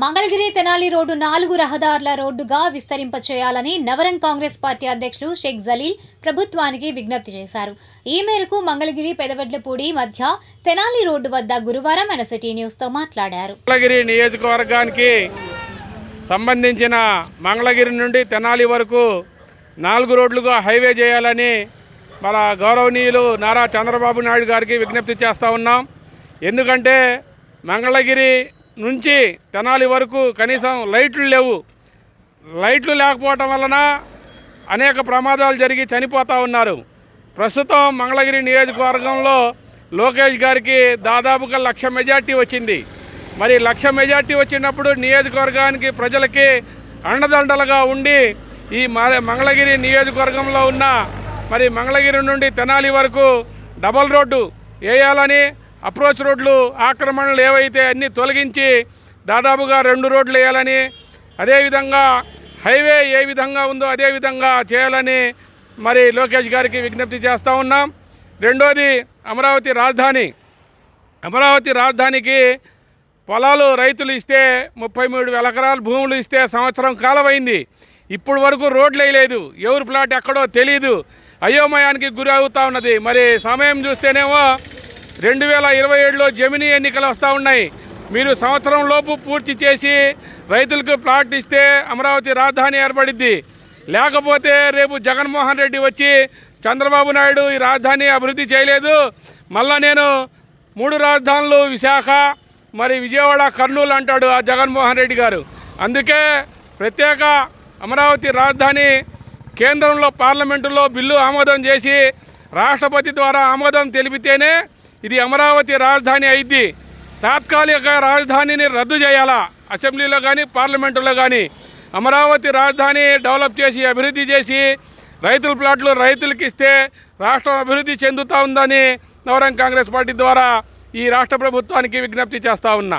Mangalagiri Tenali road నాలుగు రహదారుల రోడ్డుగా విస్తరింప చేయాలని నవరం కాంగ్రెస్ పార్టీ అధ్యక్షులు షేక్ జలీల్ ప్రభుత్వానికి విజ్ఞప్తి చేశారు. ఈ మేరకు మంగళగిరి పెదవడ్లపూడి మధ్య తెనాలి రోడ్డు వద్ద గురువారం ఆయన సిటీ న్యూస్తో మాట్లాడారు. మంగళగిరి నియోజకవర్గానికి సంబంధించిన మంగళగిరి నుండి తెనాలి వరకు నాలుగు రోడ్లుగా హైవే చేయాలని మన గౌరవనీయులు నారా చంద్రబాబు నాయుడు గారికి విజ్ఞప్తి చేస్తూ ఉన్నాం. ఎందుకంటే మంగళగిరి నుంచి తెనాలి వరకు కనీసం లైట్లు లేవు. లైట్లు లేకపోవటం వలన అనేక ప్రమాదాలు జరిగి చనిపోతూ ఉన్నారు. ప్రస్తుతం మంగళగిరి నియోజకవర్గంలో లోకేష్ గారికి దాదాపుగా లక్ష మెజార్టీ వచ్చింది. మరి లక్ష మెజార్టీ వచ్చినప్పుడు నియోజకవర్గానికి ప్రజలకి అండదండలుగా ఉండి ఈ మ- మంగళగిరి నియోజకవర్గంలో ఉన్న మరి మంగళగిరి నుండి తెనాలి వరకు డబల్ రోడ్డు వేయాలని అప్రోచ్ రోడ్లు ఆక్రమణలు ఏవైతే అన్నీ తొలగించి దాదాపుగా రెండు రోడ్లు వేయాలని అదేవిధంగా హైవే ఏ విధంగా ఉందో అదే విధంగా చేయాలని మరి లోకేష్ గారికి విజ్ఞప్తి చేస్తూ ఉన్నాం. రెండోది అమరావతి రాజధాని. అమరావతి రాజధానికి పొలాలు రైతులు ఇస్తే ముప్పై మూడు వేల ఎకరాలు భూములు ఇస్తే సంవత్సరం కాలమైంది. ఇప్పుడు వరకు రోడ్లు వేయలేదు. ఎవరు ప్లాట్ ఎక్కడో తెలియదు అయోమయానికి గురి అవుతూ ఉన్నది. మరి సమయం చూస్తేనేమో రెండు వేల ఇరవై ఏడులో జమినీ ఎన్నికలు వస్తూ ఉన్నాయి. మీరు సంవత్సరం లోపు పూర్తి చేసి రైతులకు ప్లాట్ ఇస్తే అమరావతి రాజధాని ఏర్పడిద్ది. లేకపోతే రేపు జగన్మోహన్ రెడ్డి వచ్చి చంద్రబాబు నాయుడు ఈ రాజధాని అభివృద్ధి చేయలేదు. మళ్ళా నేను మూడు రాజధానులు విశాఖ మరి విజయవాడ కర్నూలు అంటాడు ఆ జగన్మోహన్ రెడ్డి గారు. అందుకే ప్రత్యేక అమరావతి రాజధాని కేంద్రంలో పార్లమెంటులో బిల్లు ఆమోదం చేసి రాష్ట్రపతి ద్వారా ఆమోదం తెలిపితేనే ఇది అమరావతి రాజధాని అయింది. తాత్కాలిక రాజధానిని రద్దు చేయాలా? అసెంబ్లీలో కానీ పార్లమెంటులో కానీ అమరావతి రాజధాని డెవలప్ చేసి అభివృద్ధి చేసి రైతుల ప్లాట్లు రైతులకు ఇస్తే రాష్ట్రం అభివృద్ధి చెందుతూ ఉందని నవరంగ్ కాంగ్రెస్ పార్టీ ద్వారా ఈ రాష్ట్ర ప్రభుత్వానికి విజ్ఞప్తి చేస్తూ ఉన్నా.